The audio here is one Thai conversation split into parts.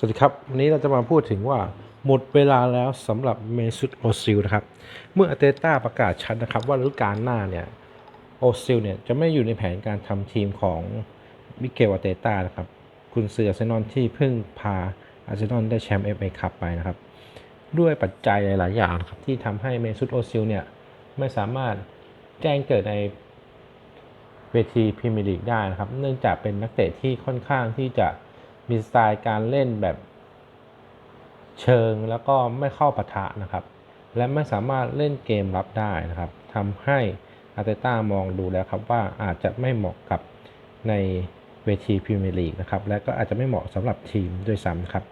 สวัสดีครับ วันนี้เราจะมาพูดถึงว่าหมดเวลาแล้วสำหรับเมซุตโอซิลนะครับ เมื่ออาเตต้าประกาศชัดนะครับ ว่าฤดูกาลหน้าเนี่ยโอซิลเนี่ยจะไม่อยู่ในแผนการทำทีมของมิเกลอาเตต้านะครับ คุณเสืออาร์เซนอลที่เพิ่งพาอาร์เซนอลได้แชมป์เอฟเอคัพไปนะครับ ด้วยปัจจัยหลาย ๆ อย่างครับที่ทำให้เมซุตโอซิลเนี่ยไม่สามารถแจ้งเกิดในเวทีพรีเมียร์ลีกได้นะครับ เนื่องจากเป็นนักเตะที่ค่อนข้างที่จะ มีสไตล์การเล่นแบบเชิงแล้วก็ไม่เข้าปะทะนะครับ และไม่สามารถเล่นเกมรับได้นะครับทำให้อาร์เตต้ามองดูแล้วครับว่าอาจจะไม่เหมาะกับในเวทีพรีเมียร์ลีกนะครับ และก็อาจจะไม่เหมาะสำหรับทีมด้วยซ้ำครับ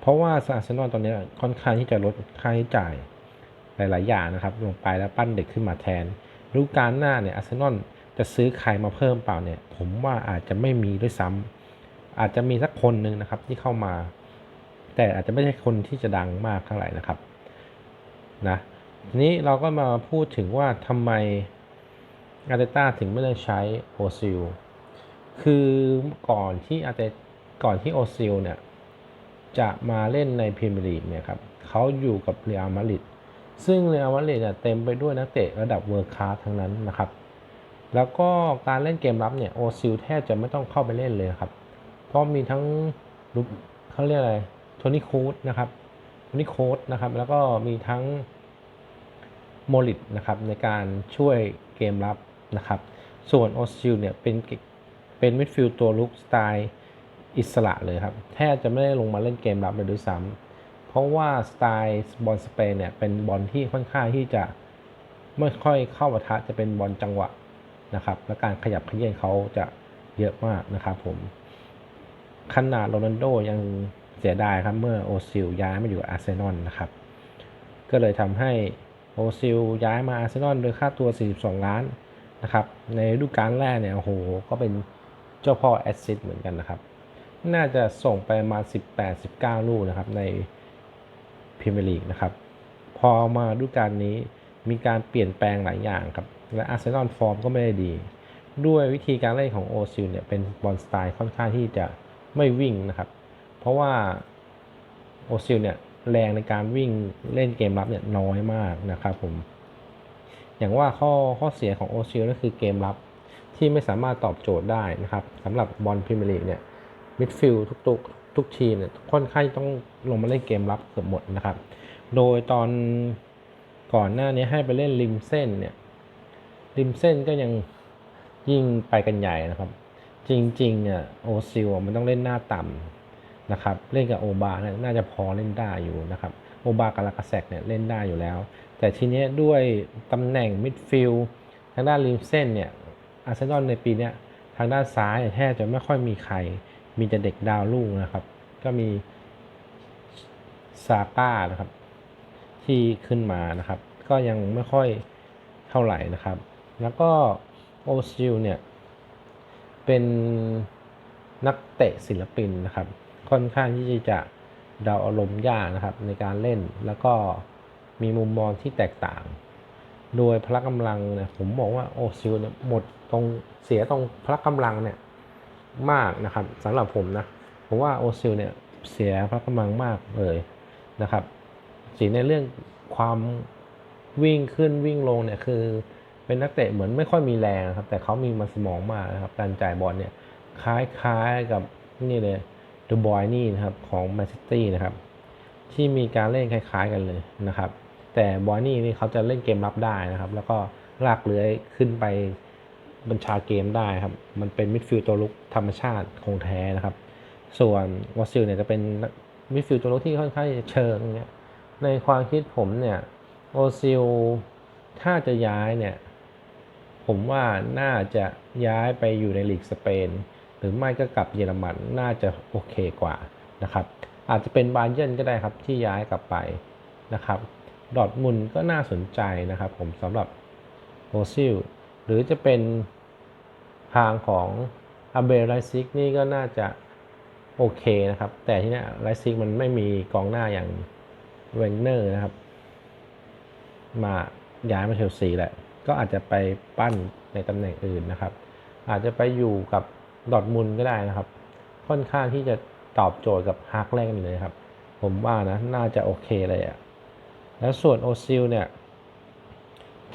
เพราะว่าอาร์เซนอลตอนนี้ค่อนข้างที่จะลดค่าใช้จ่ายหลาย ๆ อย่างนะครับ ลงไปแล้วปั้นเด็กขึ้นมาแทนฤดูกาลหน้าเนี่ยอาร์เซนอลจะซื้อใครมาเพิ่มเปล่าเนี่ย ผมว่าอาจจะไม่มีด้วยซ้ำ อาจจะมีสักคนหนึ่งนะครับที่เข้ามา แต่อาจจะไม่ใช่คนที่จะดังมากเท่าไหร่นะครับนะทีนี้เราก็มาพูดถึงว่าทำไมอาร์เตต้าถึงไม่ได้ใช้โอซิลคือก่อนที่อาร์เตก่อนที่โอซิลเนี่ยจะมาเล่นในพรีเมียร์ลีกเนี่ยครับเขาอยู่กับเรอัลมาดริดซึ่งเรอัลมาดริดเนี่ยเต็มไปด้วยนักเตะระดับเวิร์คคลาสทั้งนั้นนะครับ แล้วก็การเล่นเกมรับเนี่ยโอซิลแทบจะไม่ต้องเข้าไปเล่นเลยครับ เพราะมีทั้งลุกเขาเรียกอะไรโทนี่โค้ดนะครับโทนี่โค้ดนะครับ แล้วก็มีทั้งโมลิตนะครับในการช่วยเกมรับนะครับ ส่วนโอสซิลเนี่ยเป็นเป็นมิดฟิลด์ตัวลุกสไตล์อิสระเลยครับ แทบจะไม่ได้ลงมาเล่นเกมรับเลยด้วยซ้ำเพราะว่าสไตล์บอลสเปนเนี่ยเป็นบอลที่ค่อนข้างที่จะไม่ค่อยเข้าปะทะจะเป็นบอลจังหวะนะครับ และการขยับขยื้อนเขาจะเยอะมากนะครับผม ขนาดโรนัลโดยังเสียดายครับเมื่อโอซิลย้ายมาอยู่อาร์เซนอลนะครับ ก็เลยทำให้โอซิลย้ายมาอาร์เซนอลโดยค่าตัว 42 ล้านนะครับ ในฤดูกาลแรกเนี่ยโอ้โหก็เป็นเจ้าพ่อแอสซิสเหมือนกันนะครับ น่าจะส่งไปมา 18-19 ลูกนะครับในพรีเมียร์ลีกนะครับ พอมาฤดูกาลนี้มีการเปลี่ยนแปลงหลายอย่างครับ และอาร์เซนอลฟอร์มก็ไม่ได้ดี ด้วยวิธีการเล่นของโอซิลเนี่ยเป็นบอลสไตล์ค่อนข้างที่จะ ไม่วิ่งนะครับ เพราะว่าโอซิลเนี่ยแรงในการวิ่งเล่นเกมรับเนี่ยน้อยมากนะครับผม อย่างว่าข้อข้อเสียของโอซิลก็คือเกมรับที่ไม่สามารถตอบโจทย์ได้นะครับสำหรับบอลพรีเมียร์ลีกเนี่ยมิดฟิลด์ทุกทุกทุกทีมเนี่ยค่อนข้างต้องลงมาเล่นเกมรับเกือบหมดนะครับ โดยตอนก่อนหน้านี้ให้ไปเล่นริมเส้นเนี่ยริมเส้นก็ยังยิ่งไปกันใหญ่นะครับ จริงๆอะโอซิลมันต้องเล่นหน้าต่ำนะครับ เล่นกับโอบาเนี่ยน่าจะพอเล่นได้อยู่นะครับโอบากับลากาแซกเนี่ยเล่นได้อยู่แล้ว แต่ทีเนี้ยด้วยตำแหน่งมิดฟิลด์ทางด้านริมเส้นเนี่ยอาร์เซนอลในปีเนี้ยทางด้านซ้ายแทบจะไม่ค่อยมีใคร มีแต่เด็กดาวรุ่งนะครับ ก็มีซาก้านะครับ ที่ขึ้นมานะครับ ก็ยังไม่ค่อยเท่าไหร่นะครับ แล้วก็โอซิลเนี่ย เป็นนักเตะศิลปินนะครับ ค่อนข้างที่จะเดาอารมณ์ยากนะครับในการเล่นแล้วก็มีมุมมองที่แตกต่าง โดยพละกำลังเนี่ยผมบอกว่าโอซิลเนี่ยหมดตรงเสียตรงพละกำลังเนี่ยมากนะครับสำหรับผมนะผมว่าโอซิลเนี่ยเสียพละกำลังมากเลยนะครับสีในเรื่องความวิ่งขึ้นวิ่งลงเนี่ยคือ เป็นนักเตะเหมือนไม่ค่อยมีแรงครับ แต่เขามีมันสมองมากนะครับ การจ่ายบอลเนี่ยคล้ายๆกับนี่เลยเดอะบอยนี่นะครับของแมนซิตี้นะครับ ที่มีการเล่นคล้าย ๆ กันเลยนะครับ แต่บอยนี่นี่เขาจะเล่นเกมรับได้นะครับ แล้วก็ลากเลื้อยขึ้นไปบัญชาเกมได้ครับ มันเป็นมิดฟิลด์ตัวลุกธรรมชาติคงแท้นะครับ ส่วนวอซิลเนี่ยจะเป็นมิดฟิลด์ตัวลุกที่ค่อนข้างจะเชิงเนี่ยในความคิดผมเนี่ยโอซิลถ้าจะย้ายเนี่ย ผมว่าน่าจะย้ายไปอยู่ในลีกสเปน หรือไม่ก็กลับเยอรมันน่าจะโอเคกว่านะครับ อาจจะเป็นบาเยนก็ได้ครับที่ย้ายกลับไปนะครับ ดอทมุนก็น่าสนใจนะครับ ผมสำหรับโอซิลหรือจะเป็นทางของอาเบรไลซิกนี่ก็น่าจะโอเคนะครับ แต่ที่นี่ไลซิกมันไม่มีกองหน้าอย่างเวนเนอร์นะครับ มาย้ายมาเชลซีแหละ ก็อาจจะไปปั้นในตำแหน่งอื่นนะครับ อาจจะไปอยู่กับดอทมุนก็ได้นะครับ ค่อนข้างที่จะตอบโจทย์กับฮักแรกันเลยครับ ผมว่านะน่าจะโอเคเลยอะแล้วส่วนโอซิลเนี่ย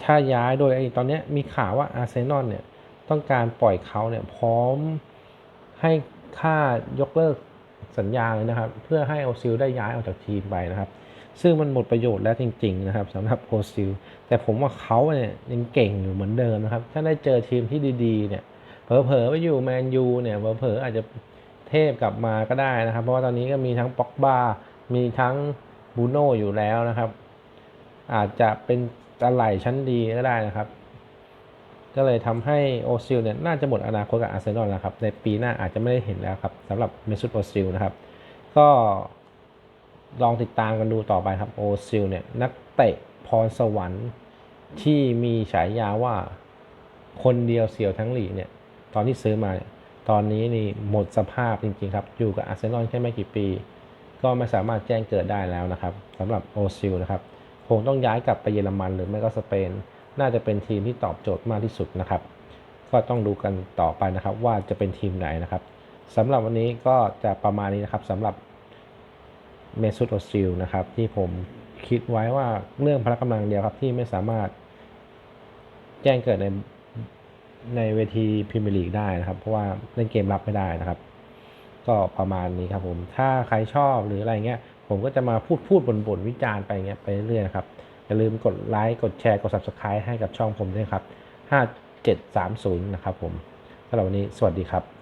ถ้าย้ายโดยไอ้ตอนนี้มีข่าวว่าอาร์เซนอลเนี่ยต้องการปล่อยเขาเนี่ยพร้อมให้ค่ายกเลิกสัญญาเลยนะครับ เพื่อให้โอซิลได้ย้ายออกจากทีมไปนะครับ ซึ่งมันหมดประโยชน์แล้วจริง ๆ นะครับสำหรับโอซิลแต่ผมว่าเขาเนี่ยยังเก่งอยู่เหมือนเดิมนะครับ ถ้าได้เจอทีมที่ดีๆเนี่ยเผลอๆไปอยู่แมนยูเนี่ยเผลอๆอาจจะเทพกลับมาก็ได้นะครับ เพราะว่าตอนนี้ก็มีทั้งป็อกบามีทั้งบูโน่อยู่แล้วนะครับ อาจจะเป็นอะไหล่ชั้นดีก็ได้นะครับ ก็เลยทำให้โอซิลเนี่ยน่าจะหมดอนาคตกับอาร์เซนอลแล้วครับ ในปีหน้าอาจจะไม่ได้เห็นแล้วครับสำหรับเมซุตโอซิลนะครับ ก็ ลองติดตามกันดูต่อไปครับโอซิลเนี่ยนักเตะพรสวรรค์ที่มีฉายาว่าคนเดียวเสียวทั้งหลีเนี่ยตอนที่ซื้อมาตอนนี้นี่หมดสภาพจริงๆครับ อยู่กับอาร์เซนอลแค่ไม่กี่ปี ก็ไม่สามารถแจ้งเกิดได้แล้วนะครับสำหรับโอซิลนะครับคงต้องย้ายกลับไปเยอรมันหรือไม่ก็สเปน น่าจะเป็นทีมที่ตอบโจทย์มากที่สุดนะครับ ก็ต้องดูกันต่อไปนะครับว่าจะเป็นทีมไหนนะครับสำหรับวันนี้ก็จะประมาณนี้นะครับสำหรับ เมซุตโอซิลนะครับ ที่ผมคิดไว้ว่าเรื่องพละกำลังเดียวครับ ที่ไม่สามารถแจ้งเกิดในในเวทีพรีเมียร์ลีกได้นะครับ เพราะว่าเล่นเกมรับไม่ได้นะครับ ก็ประมาณนี้ครับผมถ้าใครชอบหรืออะไรเงี้ย ผมก็จะมาพูดพูดบ่นบ่นวิจารณ์ไปเงี้ยไปเรื่อยๆนะครับ อย่าลืมกดไลค์กดแชร์กด subscribe ให้กับช่องผมด้วยครับ 5730 นะครับผมสำหรับวันนี้สวัสดีครับ